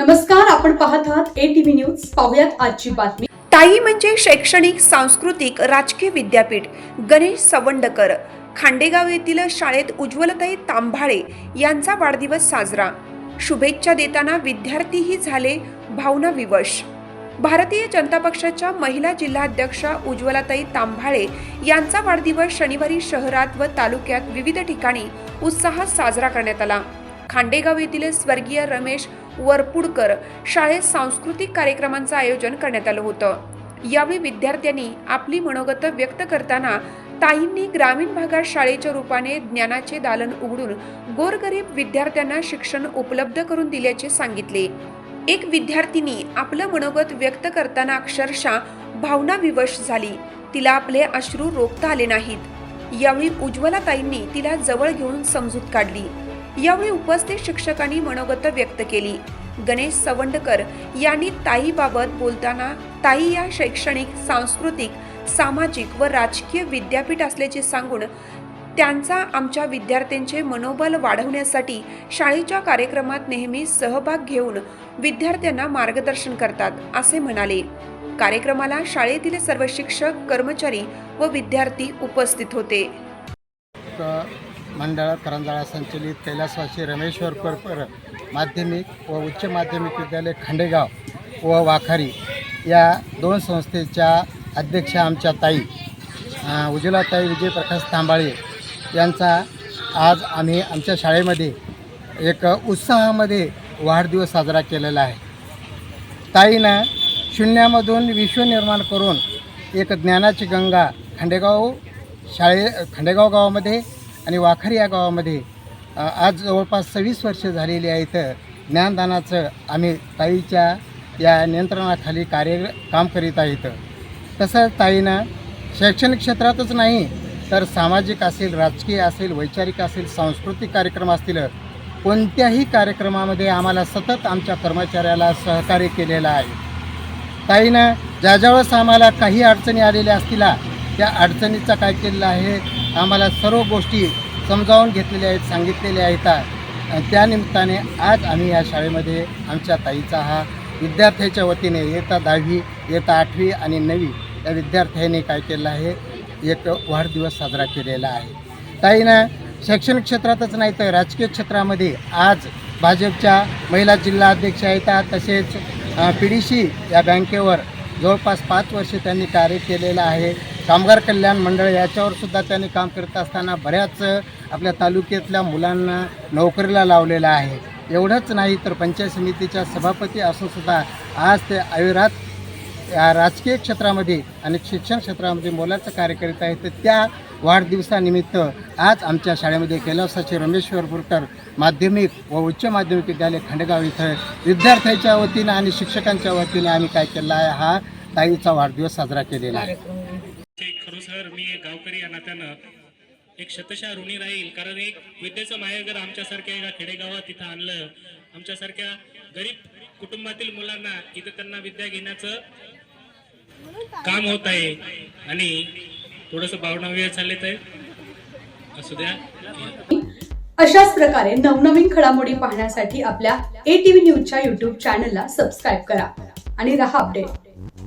नमस्कार आपण पाहत आहात ए टीव्ही न्यूज पाहुयात आजची बातमी. ताई म्हणजे शैक्षणिक सांस्कृतिक राजकीय विद्यापीठ. गणेश सवंडकर. खांडेगाव येथील शाळेत उज्ज्वलताई तांभाळे यांचा वाढदिवस साजरा. शुभेच्छा देताना विद्यार्थीही झाले भावना विवश भारतीय जनता पक्षाच्या महिला जिल्हाध्यक्षा उज्ज्वलाताई तांभाळे यांचा वाढदिवस शनिवारी शहरात व तालुक्यात विविध ठिकाणी उत्साहात साजरा करण्यात आला. खांडेगाव येथील स्वर्गीय रमेश वरपुडकर शाळेत सांस्कृतिक कार्यक्रमांचं आयोजन करण्यात आलं होतं. यावेळी विद्यार्थ्यांनी आपली मनोगत व्यक्त करताना ताईंनी ग्रामीण भागात शाळेच्या रूपाने ज्ञानाचे दालन उघडून गोरगरीब विद्यार्थ्यांना शिक्षण उपलब्ध करून दिल्याचे सांगितले. एक विद्यार्थिनी आपलं मनोगत व्यक्त करताना अक्षरशः भावना विवश झाली. तिला आपले अश्रू रोखता आले नाहीत. यावेळी उज्ज्वला ताईंनी तिला जवळ घेऊन समजूत काढली. यावेळी उपस्थित शिक्षकांनी मनोगत व्यक्त केली. गणेश सवंडकर यांनी ताईबाबत बोलताना ताई या शैक्षणिक सांस्कृतिक सामाजिक व राजकीय विद्यापीठ असल्याचे सांगून त्यांचा आमच्या विद्यार्थ्यांचे मनोबल वाढवण्यासाठी शाळेच्या कार्यक्रमात नेहमी सहभाग घेऊन विद्यार्थ्यांना मार्गदर्शन करतात असे म्हणाले. कार्यक्रमाला शाळेतील सर्व शिक्षक कर्मचारी व विद्यार्थी उपस्थित होते. मंडळ करंजाळा संचलित कैलासवासी रमेश्वर परपर माध्यमिक व उच्च माध्यमिक विद्यालय खांडेगाव व वाखारी या दोन संस्थेच्या अध्यक्षा आमच्या ताई अ, उज्ज्वलाताई विजयप्रकाश तांबाळे यांचा आज आम्ही आमच्या शाळेमध्ये एक उत्साहामध्ये वाढदिवस साजरा केलेला आहे. ताईनं शून्यामधून विश्व निर्माण करून एक ज्ञानाची गंगा खंडेगाव शाळे खंडेगाव गावामध्ये आणि वाखर या गावामध्ये आज जवळपास सव्वीस वर्ष झालेली आहेत ज्ञानदानाचं आम्ही ताईच्या या नियंत्रणाखाली कार्य काम करीत आहेत तसंच ताईनं शैक्षणिक क्षेत्रातच नाही तर सामाजिक असेल राजकीय असेल वैचारिक असेल सांस्कृतिक कार्यक्रम असतील कोणत्याही कार्यक्रमामध्ये आम्हाला सतत आमच्या कर्मचाऱ्याला सहकार्य केलेलं आहे. ताईनं ज्या ज्यावेळेस आम्हाला काही अडचणी आलेल्या असतील त्या अडचणीचा काय केलेला आहे आम्हाला सर्व गोष्टी समजावून घेतलेल्या आहेत सांगितलेल्या आहेत. त्यानिमित्ताने आज आम्ही या शाळेमध्ये आमच्या ताईचा हा विद्यार्थ्याच्या वतीने येता दहावी येता आठवी आणि नवी या विद्यार्थ्याने काय केलं आहे? एक वाढदिवस साजरा केलेला आहे. ताईनं शैक्षणिक क्षेत्रातच नाही तर राजकीय क्षेत्रामध्ये आज भाजपच्या महिला जिल्हा अध्यक्ष आहेत तसेच पी डी सी या बँकेवर जवळपास पाच वर्षे त्यांनी कार्य केलेलं आहे. कामगार कल्याण मंडळ याच्यावर सुद्धा त्यांनी काम करत असताना बऱ्याच आपल्या तालुक्यातल्या मुलांना नोकरीला लावलेलं आहे. एवढंच नाही तर पंचायत समितीच्या सभापती असून सुद्धा आज ते अविरात या राजकीय क्षेत्रामध्ये आणि शिक्षण क्षेत्रामध्ये मोलाचं कार्य करीत आहेत. तर त्या वाढदिवसानिमित्त आज आमच्या शाळेमध्ये कैलासाचे रमेश्वर बोरकर माध्यमिक व उच्च माध्यमिक विद्यालय खंडगाव इथं विद्यार्थ्यांच्या वतीनं आणि शिक्षकांच्या वतीनं आम्ही काय केला आहे हा ताईचा वाढदिवस साजरा केलेला आहे. ते मी एक गावकरी या नात्यानं एक शतशा ऋणी राहील. कारण एक विद्येचं माहेरघर आमच्यासारख्या एका खेडेगावात इथं आणलं. आमच्यासारख्या गरीब कुटुंबातील मुलांना इथं त्यांना विद्या घेण्याचं काम होत आहे. आणि थोडस भावना वेळ चालत आहे. असू द्या. अशाच प्रकारे नवनवीन घडामोडी पाहण्यासाठी आपल्या ए टी व्ही न्यूजच्या युट्यूब चॅनलला सबस्क्राईब करा. आणि रहा अपडेट